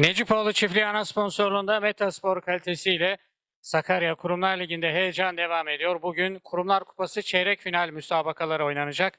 Necipoğlu Çiftliği ana sponsorluğunda Metaspor kalitesiyle Sakarya Kurumlar Ligi'nde heyecan devam ediyor. Bugün Kurumlar Kupası çeyrek final müsabakaları oynanacak.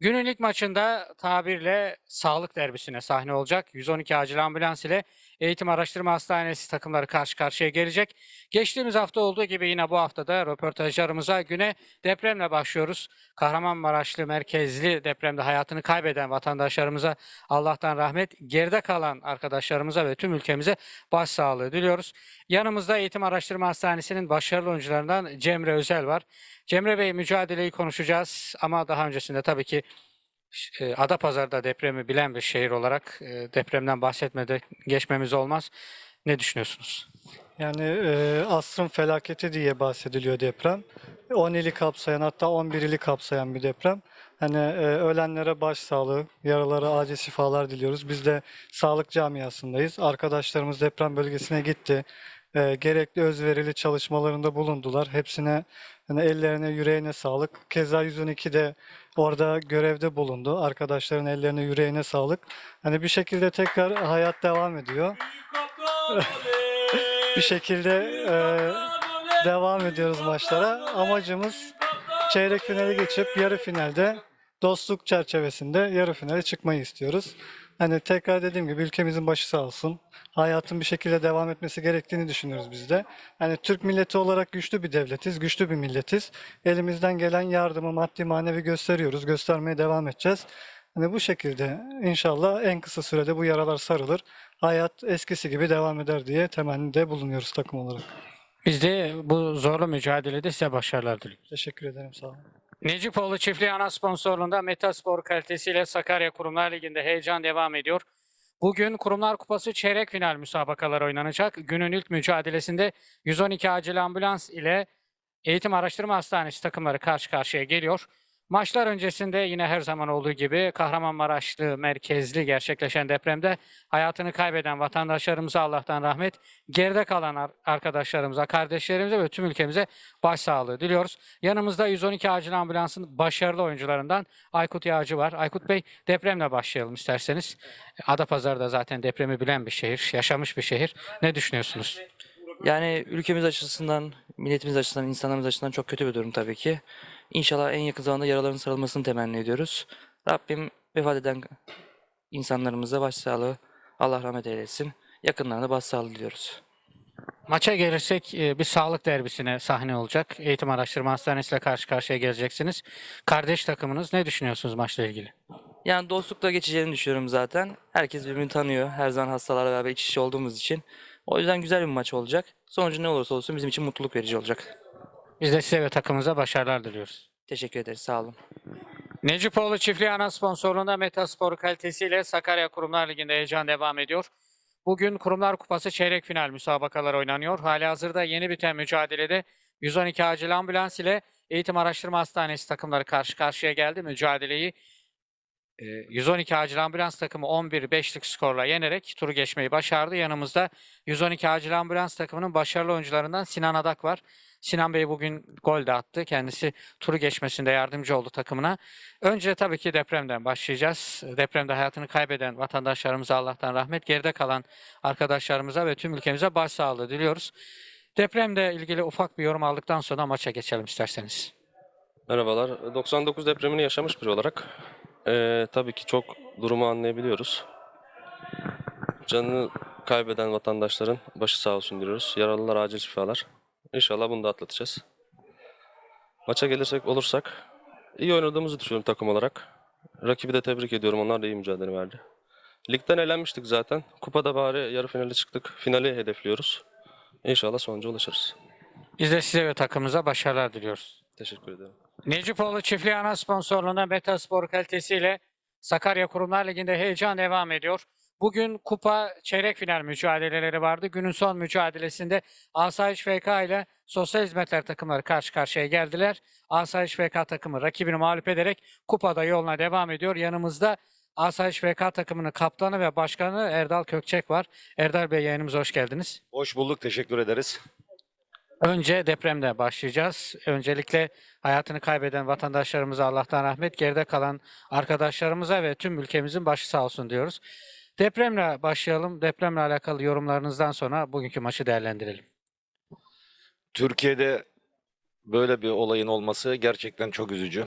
Günün ilk maçında tabirle sağlık derbisine sahne olacak. 112 acil ambulans ile Eğitim Araştırma Hastanesi takımları karşı karşıya gelecek. Geçtiğimiz hafta olduğu gibi yine bu haftada röportajlarımıza güne depremle başlıyoruz. Kahramanmaraşlı merkezli depremde hayatını kaybeden vatandaşlarımıza Allah'tan rahmet, geride kalan arkadaşlarımıza ve tüm ülkemize başsağlığı diliyoruz. Yanımızda Eğitim Araştırma Hastanesi'nin başarılı oyuncularından Cemre Özel var. Cemre Bey mücadeleyi konuşacağız ama daha öncesinde tabii ki e, Adapazarı'da depremi bilen bir şehir olarak e, depremden bahsetmede geçmemiz olmaz. Ne düşünüyorsunuz? Yani e, asrın felaketi diye bahsediliyor deprem. 10 ili kapsayan hatta 11 ili kapsayan bir deprem. Hani e, ölenlere başsağlığı, yaralara acil şifalar diliyoruz. Biz de sağlık camiasındayız. Arkadaşlarımız deprem bölgesine gitti. E, gerekli özverili çalışmalarında bulundular. Hepsine hani ellerine, yüreğine sağlık. Keza 112'de orada görevde bulundu. Arkadaşların ellerine, yüreğine sağlık. Hani bir şekilde tekrar hayat devam ediyor. bir şekilde e, devam ediyoruz maçlara. Amacımız çeyrek finali geçip yarı finalde dostluk çerçevesinde yarı finale çıkmayı istiyoruz. Hani tekrar dediğim gibi ülkemizin başı sağ olsun. Hayatın bir şekilde devam etmesi gerektiğini düşünüyoruz biz de. Hani Türk milleti olarak güçlü bir devletiz, güçlü bir milletiz. Elimizden gelen yardımı maddi manevi gösteriyoruz, göstermeye devam edeceğiz. Hani bu şekilde inşallah en kısa sürede bu yaralar sarılır. Hayat eskisi gibi devam eder diye temennide bulunuyoruz takım olarak. Biz de bu zorlu mücadelede size başarılar diliyoruz. Teşekkür ederim sağ olun. Necipoğlu Çiftliği ana sponsorluğunda Metaspor kalitesiyle Sakarya Kurumlar Ligi'nde heyecan devam ediyor. Bugün Kurumlar Kupası çeyrek final müsabakaları oynanacak. Günün ilk mücadelesinde 112 acil ambulans ile Eğitim Araştırma Hastanesi takımları karşı karşıya geliyor. Maçlar öncesinde yine her zaman olduğu gibi Kahramanmaraşlı merkezli gerçekleşen depremde hayatını kaybeden vatandaşlarımıza Allah'tan rahmet, geride kalan ar- arkadaşlarımıza, kardeşlerimize ve tüm ülkemize başsağlığı diliyoruz. Yanımızda 112 acil ambulansın başarılı oyuncularından Aykut Yağcı var. Aykut Bey depremle başlayalım isterseniz. Adapazarı zaten depremi bilen bir şehir, yaşamış bir şehir. Ne düşünüyorsunuz? Yani ülkemiz açısından, milletimiz açısından, insanlarımız açısından çok kötü bir durum tabii ki. İnşallah en yakın zamanda yaraların sarılmasını temenni ediyoruz. Rabbim vefat eden insanlarımıza başsağlığı, Allah rahmet eylesin. Yakınlarına başsağlığı diliyoruz. Maça gelirsek e, bir sağlık derbisine sahne olacak. Eğitim Araştırma Hastanesi ile karşı karşıya geleceksiniz. Kardeş takımınız ne düşünüyorsunuz maçla ilgili? Yani dostlukla geçeceğini düşünüyorum zaten. Herkes birbirini tanıyor. Her zaman hastalarla beraber iç içe olduğumuz için. O yüzden güzel bir maç olacak. Sonucu ne olursa olsun bizim için mutluluk verici olacak. Biz de size ve takımımıza başarılar diliyoruz. Teşekkür ederiz. Sağ olun. Necipoğlu Çiftliği ana sponsorluğunda Metaspor kalitesiyle Sakarya Kurumlar Ligi'nde heyecan devam ediyor. Bugün Kurumlar Kupası çeyrek final müsabakaları oynanıyor. Halihazırda yeni biten mücadelede 112 acil ambulans ile Eğitim Araştırma Hastanesi takımları karşı karşıya geldi. Mücadeleyi 112 acil ambulans takımı 11-5'lik skorla yenerek turu geçmeyi başardı. Yanımızda 112 acil ambulans takımının başarılı oyuncularından Sinan Adak var. Sinan Bey bugün gol de attı. Kendisi turu geçmesinde yardımcı oldu takımına. Önce tabii ki depremden başlayacağız. Depremde hayatını kaybeden vatandaşlarımıza Allah'tan rahmet, geride kalan arkadaşlarımıza ve tüm ülkemize başsağlığı diliyoruz. Depremle ilgili ufak bir yorum aldıktan sonra maça geçelim isterseniz. Merhabalar. 99 depremini yaşamış biri olarak eee, tabii ki çok durumu anlayabiliyoruz. Canını kaybeden vatandaşların başı sağ olsun diyoruz. Yaralılar acil şifalar. İnşallah bunu da atlatacağız. Maça gelirsek olursak iyi oynadığımızı düşünüyorum takım olarak. Rakibi de tebrik ediyorum. Onlar da iyi mücadele verdi. Ligden elenmiştik zaten. Kupada bari yarı finale çıktık. Finali hedefliyoruz. İnşallah sonuca ulaşırız. Biz de size ve takımımıza başarılar diliyoruz. Teşekkür ederim. Necipoğlu Çiftliği ana sponsorluğunda Metaspor kalitesiyle Sakarya Kurumlar Ligi'nde heyecan devam ediyor. Bugün kupa çeyrek final mücadeleleri vardı. Günün son mücadelesinde Asayiş FK ile Sosyal Hizmetler takımları karşı karşıya geldiler. Asayiş FK takımı rakibini mağlup ederek kupada yoluna devam ediyor. Yanımızda Asayiş FK takımının kaptanı ve başkanı Erdal Kökçek var. Erdal Bey yayınımıza hoş geldiniz. Hoş bulduk, teşekkür ederiz. Önce depremle başlayacağız. Öncelikle hayatını kaybeden vatandaşlarımıza Allah'tan rahmet, geride kalan arkadaşlarımıza ve tüm ülkemizin başı sağ olsun diyoruz. Depremle başlayalım. Depremle alakalı yorumlarınızdan sonra bugünkü maçı değerlendirelim. Türkiye'de böyle bir olayın olması gerçekten çok üzücü.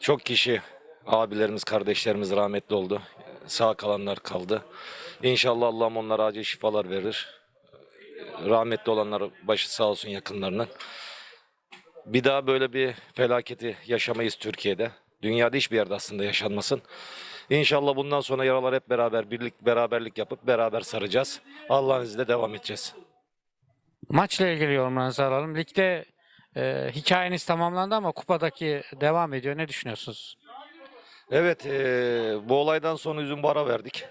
Çok kişi, abilerimiz, kardeşlerimiz rahmetli oldu. Sağ kalanlar kaldı. İnşallah Allah'ım onlara acil şifalar verir. Rahmetli olanlar başı sağ olsun yakınlarının. Bir daha böyle bir felaketi yaşamayız Türkiye'de. Dünyada hiçbir yerde aslında yaşanmasın. İnşallah bundan sonra yaralar hep beraber birlik beraberlik yapıp beraber saracağız. Allah'ın izniyle devam edeceğiz. Maçla ilgili yorumlarınızı alalım. Ligde e, hikayeniz tamamlandı ama kupadaki devam ediyor. Ne düşünüyorsunuz? Evet, eee, bu olaydan sonra üzüm bara verdik.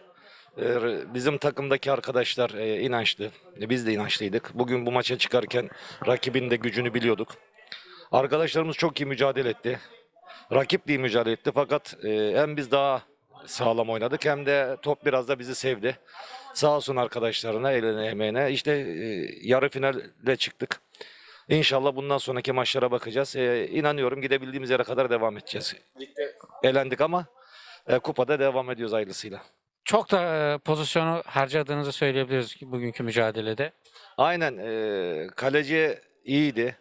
Eee, bizim takımdaki arkadaşlar eee, inançlı, e, biz de inançlıydık. Bugün bu maça çıkarken rakibin de gücünü biliyorduk. Arkadaşlarımız çok iyi mücadele etti. Rakip de iyi mücadele etti fakat eee, hem biz daha sağlam oynadık hem de top biraz da bizi sevdi. Sağ olsun arkadaşlarına, eline emeğine. İşte yarı finale çıktık. İnşallah bundan sonraki maçlara bakacağız. Eee inanıyorum gidebildiğimiz yere kadar devam edeceğiz. Ligde elendik ama e, kupada devam ediyoruz ayrılısıyla. Çok da e, pozisyonu harcadığınızı söyleyebiliriz ki bugünkü mücadelede. Aynen e, kaleci iyiydi.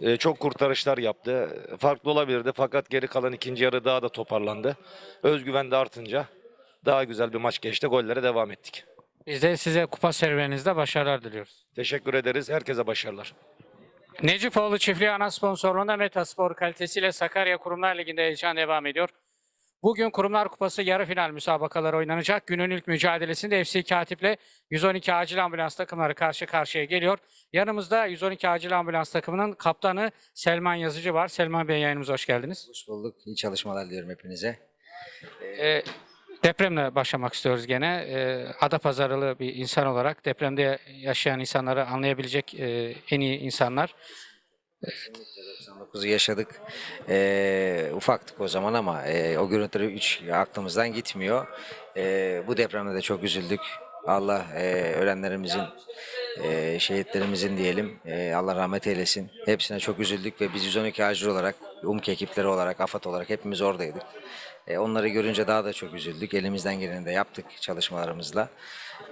E, çok kurtarışlar yaptı. Farklı olabilirdi fakat geri kalan ikinci yarı daha da toparlandı. Özgüven de artınca daha güzel bir maç geçti. Gollere devam ettik. Biz de size kupa serüveninizde başarılar diliyoruz. Teşekkür ederiz. Herkese başarılar. Necipoğlu Çiftliği ana sponsorluğunda Metaspor kalitesiyle Sakarya Kurumlar Ligi'nde heyecan devam ediyor. Bugün Kurumlar Kupası yarı final müsabakaları oynanacak. Günün ilk mücadelesinde FC Katip'le 112 acil ambulans takımları karşı karşıya geliyor. Yanımızda 112 acil ambulans takımının kaptanı Selman Yazıcı var. Selman Bey yayınımıza hoş geldiniz. Hoş bulduk. İyi çalışmalar diliyorum hepinize. Ee, depremle başlamak istiyoruz gene. Ee, Adapazarılı bir insan olarak depremde yaşayan insanları anlayabilecek e, en iyi insanlar. 99'u yaşadık. Ee, ufaktık o zaman ama e, o görüntüleri hiç aklımızdan gitmiyor. Ee, bu depremde de çok üzüldük. Allah e, ölenlerimizin, e, şehitlerimizin diyelim. e, Allah rahmet eylesin. Hepsine çok üzüldük ve biz 112 acil olarak, UMK ekipleri olarak, AFAD olarak hepimiz oradaydık. E, onları görünce daha da çok üzüldük. Elimizden geleni de yaptık çalışmalarımızla.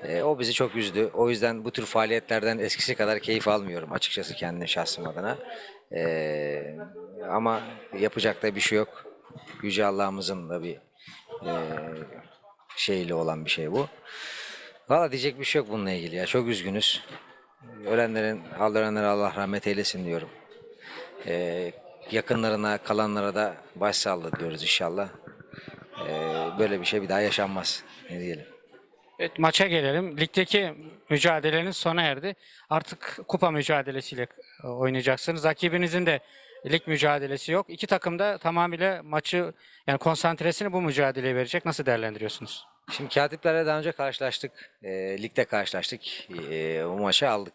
E, o bizi çok üzdü. O yüzden bu tür faaliyetlerden eskisi kadar keyif almıyorum açıkçası kendi şahsım adına. E, ama yapacak da bir şey yok. Yüce Allah'ımızın da bir e, şeyle olan bir şey bu. Valla diyecek bir şey yok bununla ilgili ya. Çok üzgünüz. Ölenlerin, ölenlere Allah rahmet eylesin diyorum. E, yakınlarına, kalanlara da başsağlığı diyoruz inşallah. E, böyle bir şey bir daha yaşanmaz. Ne diyelim. Evet, maça gelelim. Ligdeki mücadeleniz sona erdi. Artık kupa mücadelesiyle e, oynayacaksınız. Rakibinizin de lig mücadelesi yok. İki takım da tamamıyla maçı yani konsantresini bu mücadeleye verecek. Nasıl değerlendiriyorsunuz? Şimdi katiplerle daha önce karşılaştık. E, ligde karşılaştık. E, bu maçı aldık.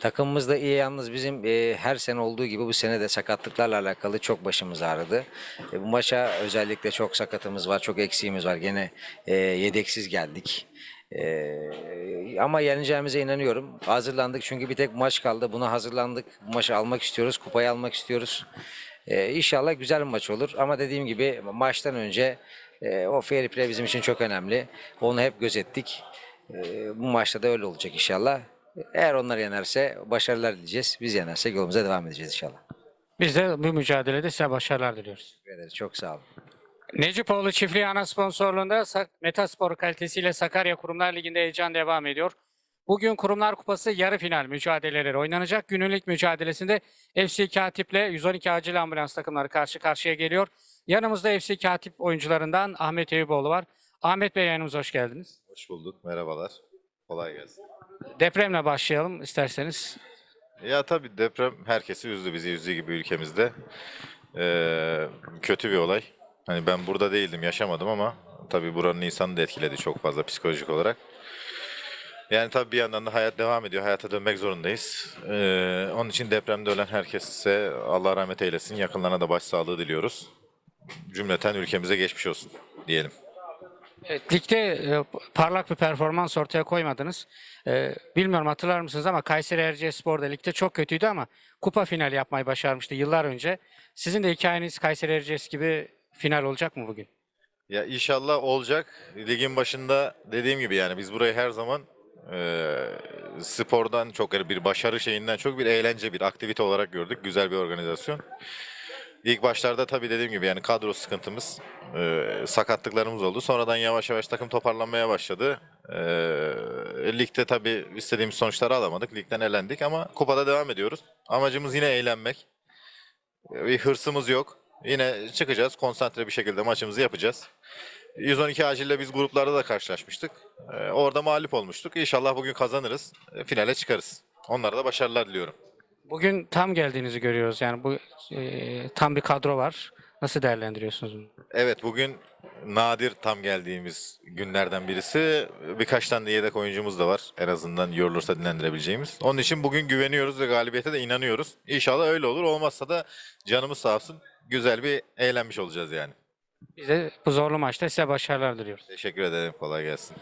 Takımımız da iyi yalnız bizim e, her sene olduğu gibi bu sene de sakatlıklarla alakalı çok başımız ağrıdı. E, bu maça özellikle çok sakatımız var, çok eksiğimiz var. Gene e, yedeksiz geldik. E, ama yeneceğimize inanıyorum. Hazırlandık çünkü bir tek maç kaldı. Buna hazırlandık. Bu maçı almak istiyoruz, kupayı almak istiyoruz. E, inşallah güzel bir maç olur. Ama dediğim gibi maçtan önce e, o fair play bizim için çok önemli. Onu hep gözettik. E, bu maçta da öyle olacak inşallah. Eğer onlar yenerse başarılar dileyeceğiz. Biz yenersek yolumuza devam edeceğiz inşallah. Biz de bu mücadelede size başarılar diliyoruz. Teşekkür ederiz. Çok sağ olun. Necipoğlu Çiftliği ana sponsorluğunda Metaspor kalitesiyle Sakarya Kurumlar Ligi'nde heyecan devam ediyor. Bugün Kurumlar Kupası yarı final mücadeleleri oynanacak. Günlük mücadelesinde FC Katip'le 112 acil ambulans takımları karşı karşıya geliyor. Yanımızda FC Katip oyuncularından Ahmet Eyüboğlu var. Ahmet Bey yayınımıza hoş geldiniz. Hoş bulduk, merhabalar. Kolay gelsin. Depremle başlayalım isterseniz. Ya tabii deprem herkesi üzdü, bizi üzdüğü gibi ülkemizde. Ee, kötü bir olay. Hani ben burada değildim, yaşamadım ama tabii buranın insanı da etkiledi çok fazla psikolojik olarak. Yani tabii bir yandan da hayat devam ediyor, hayata dönmek zorundayız. Ee, onun için depremde ölen herkese Allah rahmet eylesin, yakınlarına da başsağlığı diliyoruz. Cümleten ülkemize geçmiş olsun diyelim. Evet, ligde e, parlak bir performans ortaya koymadınız. E, bilmiyorum hatırlar mısınız ama Kayseri Erciyesspor da ligde çok kötüydü ama kupa finali yapmayı başarmıştı yıllar önce. Sizin de hikayeniz Kayseri Erciyes gibi final olacak mı bugün? Ya inşallah olacak. Ligin başında dediğim gibi yani biz burayı her zaman eee, spordan çok bir başarı şeyinden çok bir eğlence, bir aktivite olarak gördük. Güzel bir organizasyon. İlk başlarda tabii dediğim gibi yani kadro sıkıntımız, eee, sakatlıklarımız oldu. Sonradan yavaş yavaş takım toparlanmaya başladı. Eee, ligde tabii istediğimiz sonuçları alamadık. Ligden elendik ama kupada devam ediyoruz. Amacımız yine eğlenmek. Bir hırsımız yok. Yine çıkacağız, konsantre bir şekilde maçımızı yapacağız. 112 acille biz gruplarda da karşılaşmıştık. Ee, orada mağlup olmuştuk. İnşallah bugün kazanırız. e, Finale çıkarız. Onlara da başarılar diliyorum. Bugün tam geldiğinizi görüyoruz. Yani bu e, tam bir kadro var. Nasıl değerlendiriyorsunuz bunu? Evet bugün nadir tam geldiğimiz günlerden birisi. Birkaç tane de yedek oyuncumuz da var. En azından yorulursa dinlendirebileceğimiz. Onun için bugün güveniyoruz ve galibiyete de inanıyoruz. İnşallah öyle olur. Olmazsa da canımız sağ olsun. Güzel bir eğlenmiş olacağız yani. Biz de bu zorlu maçta size başarılar diliyoruz. Teşekkür ederim. Kolay gelsin.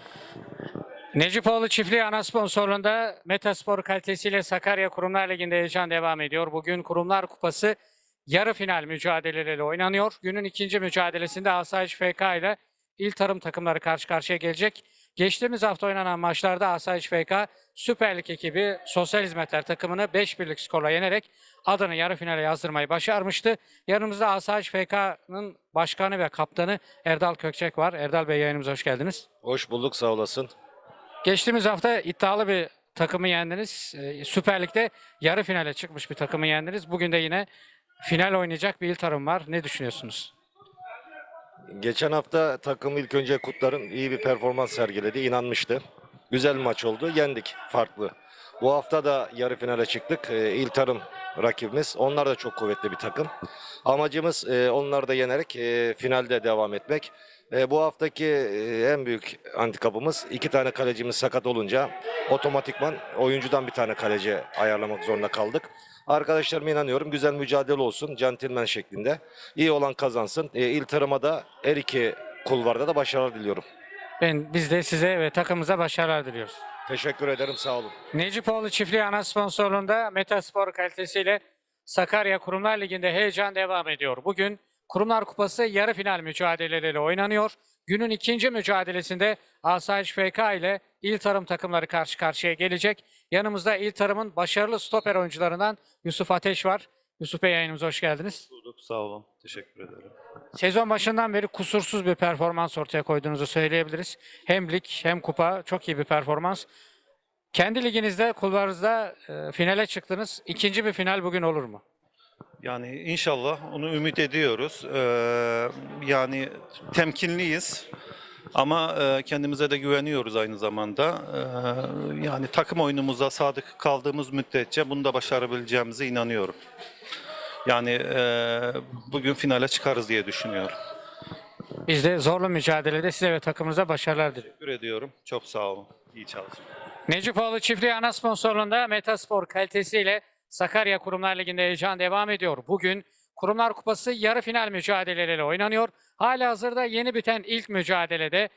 Necipoğlu Çiftliği ana sponsorluğunda Metaspor kalitesiyle Sakarya Kurumlar Ligi'nde heyecan devam ediyor. Bugün Kurumlar Kupası yarı final mücadeleleri oynanıyor. Günün ikinci mücadelesinde Asayiş FK ile İl Tarım takımları karşı karşıya gelecek. Geçtiğimiz hafta oynanan maçlarda Asayiş FK Süper Lig ekibi Sosyal Hizmetler takımını 5 birlik skorla yenerek adını yarı finale yazdırmayı başarmıştı. Yanımızda Asayiş FK'nın başkanı ve kaptanı Erdal Kökçek var. Erdal Bey yayınımıza hoş geldiniz. Hoş bulduk sağ olasın. Geçtiğimiz hafta iddialı bir takımı yendiniz. Ee, Süper Lig'de yarı finale çıkmış bir takımı yendiniz. Bugün de yine final oynayacak bir il tarım var. Ne düşünüyorsunuz? Geçen hafta takım ilk önce Kutlar'ın iyi bir performans sergiledi. inanmıştı. Güzel bir maç oldu. Yendik farklı. Bu hafta da yarı finale çıktık. Ee, İl Tarım rakibimiz. Onlar da çok kuvvetli bir takım. Amacımız e, onları da yenerek e, finalde devam etmek. E, bu haftaki e, en büyük handikapımız iki tane kalecimiz sakat olunca otomatikman oyuncudan bir tane kaleci ayarlamak zorunda kaldık. Arkadaşlarıma inanıyorum güzel mücadele olsun centilmen şeklinde. İyi olan kazansın. E, İl Tarım'a da her iki kulvarda da başarılar diliyorum. Ben biz de size ve takımımıza başarılar diliyoruz. Teşekkür ederim sağ olun. Necipoğlu Çiftliği ana sponsorluğunda Metaspor kalitesiyle Sakarya Kurumlar Ligi'nde heyecan devam ediyor. Bugün Kurumlar Kupası yarı final mücadeleleri oynanıyor. Günün ikinci mücadelesinde Asayiş FK ile İl Tarım takımları karşı karşıya gelecek. Yanımızda İl Tarım'ın başarılı stoper oyuncularından Yusuf Ateş var. Yusuf Bey yayınımıza hoş geldiniz. Bulduk, sağ olun. Teşekkür ederim. Sezon başından beri kusursuz bir performans ortaya koyduğunuzu söyleyebiliriz. Hem lig hem kupa çok iyi bir performans. Kendi liginizde, kulvarınızda e, finale çıktınız. İkinci bir final bugün olur mu? Yani inşallah onu ümit ediyoruz. Ee, yani temkinliyiz ama e, kendimize de güveniyoruz aynı zamanda. Ee, yani takım oyunumuza sadık kaldığımız müddetçe bunu da başarabileceğimize inanıyorum. Yani e, bugün finale çıkarız diye düşünüyorum. Biz de zorlu mücadelede size ve takımınıza başarılar diliyoruz. Teşekkür ediyorum. Çok sağ olun. İyi çalışmalar. Necipoğlu Çiftliği ana sponsorluğunda Metaspor kalitesiyle Sakarya Kurumlar Ligi'nde heyecan devam ediyor. Bugün Kurumlar Kupası yarı final mücadeleleri oynanıyor. Hala hazırda yeni biten ilk mücadelede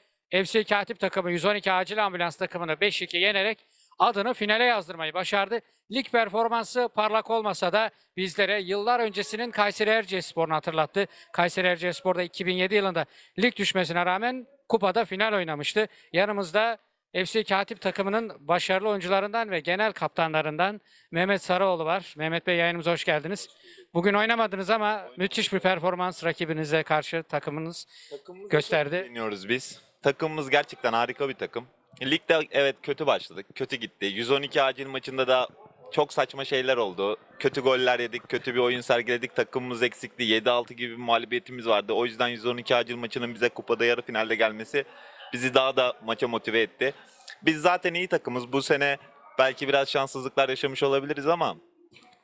FC Katip takımı 112 acil ambulans takımını 5-2 yenerek adını finale yazdırmayı başardı. Lig performansı parlak olmasa da bizlere yıllar öncesinin Kayseri Erciyesspor'unu hatırlattı. Kayseri Erciyespor'da 2007 yılında lig düşmesine rağmen kupada final oynamıştı. Yanımızda FC Katip takımının başarılı oyuncularından ve genel kaptanlarından Mehmet Sarıoğlu var. Mehmet Bey yayınımıza hoş geldiniz. Bugün oynamadınız ama müthiş bir performans rakibinize karşı takımınız Takımımızı gösterdi. beğeniyoruz biz. Takımımız gerçekten harika bir takım. Ligde evet kötü başladık. Kötü gitti. 112 acil maçında da çok saçma şeyler oldu. Kötü goller yedik, kötü bir oyun sergiledik. Takımımız eksikti. 7-6 gibi bir mağlubiyetimiz vardı. O yüzden 112 acil maçının bize kupada yarı finalde gelmesi bizi daha da maça motive etti. Biz zaten iyi takımız. Bu sene belki biraz şanssızlıklar yaşamış olabiliriz ama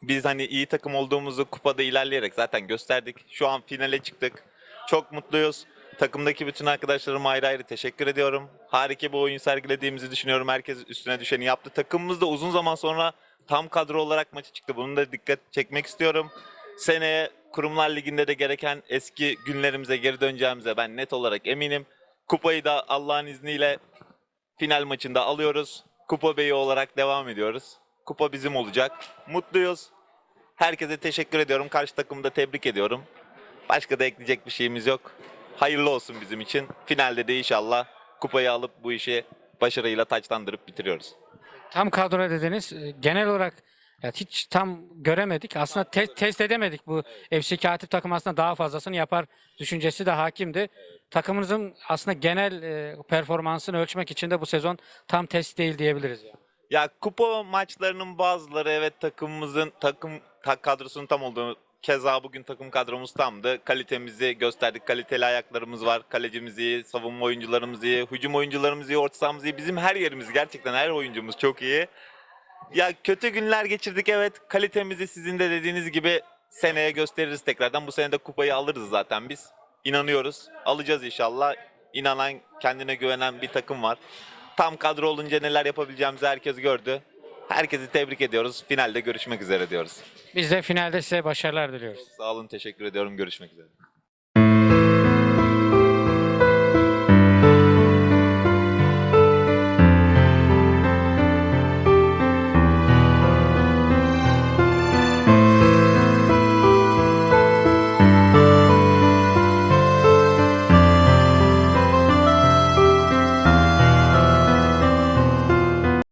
biz hani iyi takım olduğumuzu kupada ilerleyerek zaten gösterdik. Şu an finale çıktık. Çok mutluyuz. Takımdaki bütün arkadaşlarıma ayrı ayrı teşekkür ediyorum. Harika bir oyun sergilediğimizi düşünüyorum. Herkes üstüne düşeni yaptı. Takımımız da uzun zaman sonra tam kadro olarak maça çıktı. Bunu da dikkat çekmek istiyorum. Seneye Kurumlar Ligi'nde de gereken eski günlerimize geri döneceğimize ben net olarak eminim. Kupayı da Allah'ın izniyle final maçında alıyoruz. Kupa Beyi olarak devam ediyoruz. Kupa bizim olacak. Mutluyuz. Herkese teşekkür ediyorum. Karşı takımı da tebrik ediyorum. Başka da ekleyecek bir şeyimiz yok. Hayırlı olsun bizim için. Finalde de inşallah kupayı alıp bu işi başarıyla taçlandırıp bitiriyoruz. Tam kadro dediniz. Ee, Genel olarak ya hiç tam göremedik. Aslında te- test edemedik. Bu FC Katip takım aslında daha fazlasını yapar düşüncesi de hakimdi. Takımınızın aslında genel e, performansını ölçmek için de bu sezon tam test değil diyebiliriz. Yani. Ya kupa maçlarının bazıları evet takımımızın takım ta- kadrosunun tam olduğu keza bugün takım kadromuz tamdı. Kalitemizi gösterdik. Kaliteli ayaklarımız var. Kalecimiz iyi, savunma oyuncularımız iyi, hücum oyuncularımız iyi, orta sahamız iyi. Bizim her yerimiz gerçekten her oyuncumuz çok iyi. Ya kötü günler geçirdik evet. Kalitemizi sizin de dediğiniz gibi seneye gösteririz tekrardan. Bu sene de kupayı alırız zaten biz. İnanıyoruz. Alacağız inşallah. İnanan, kendine güvenen bir takım var. Tam kadro olunca neler yapabileceğimizi herkes gördü. Herkesi tebrik ediyoruz. Finalde görüşmek üzere diyoruz. Biz de finalde size başarılar diliyoruz. Sağ olun, teşekkür ediyorum. Görüşmek üzere.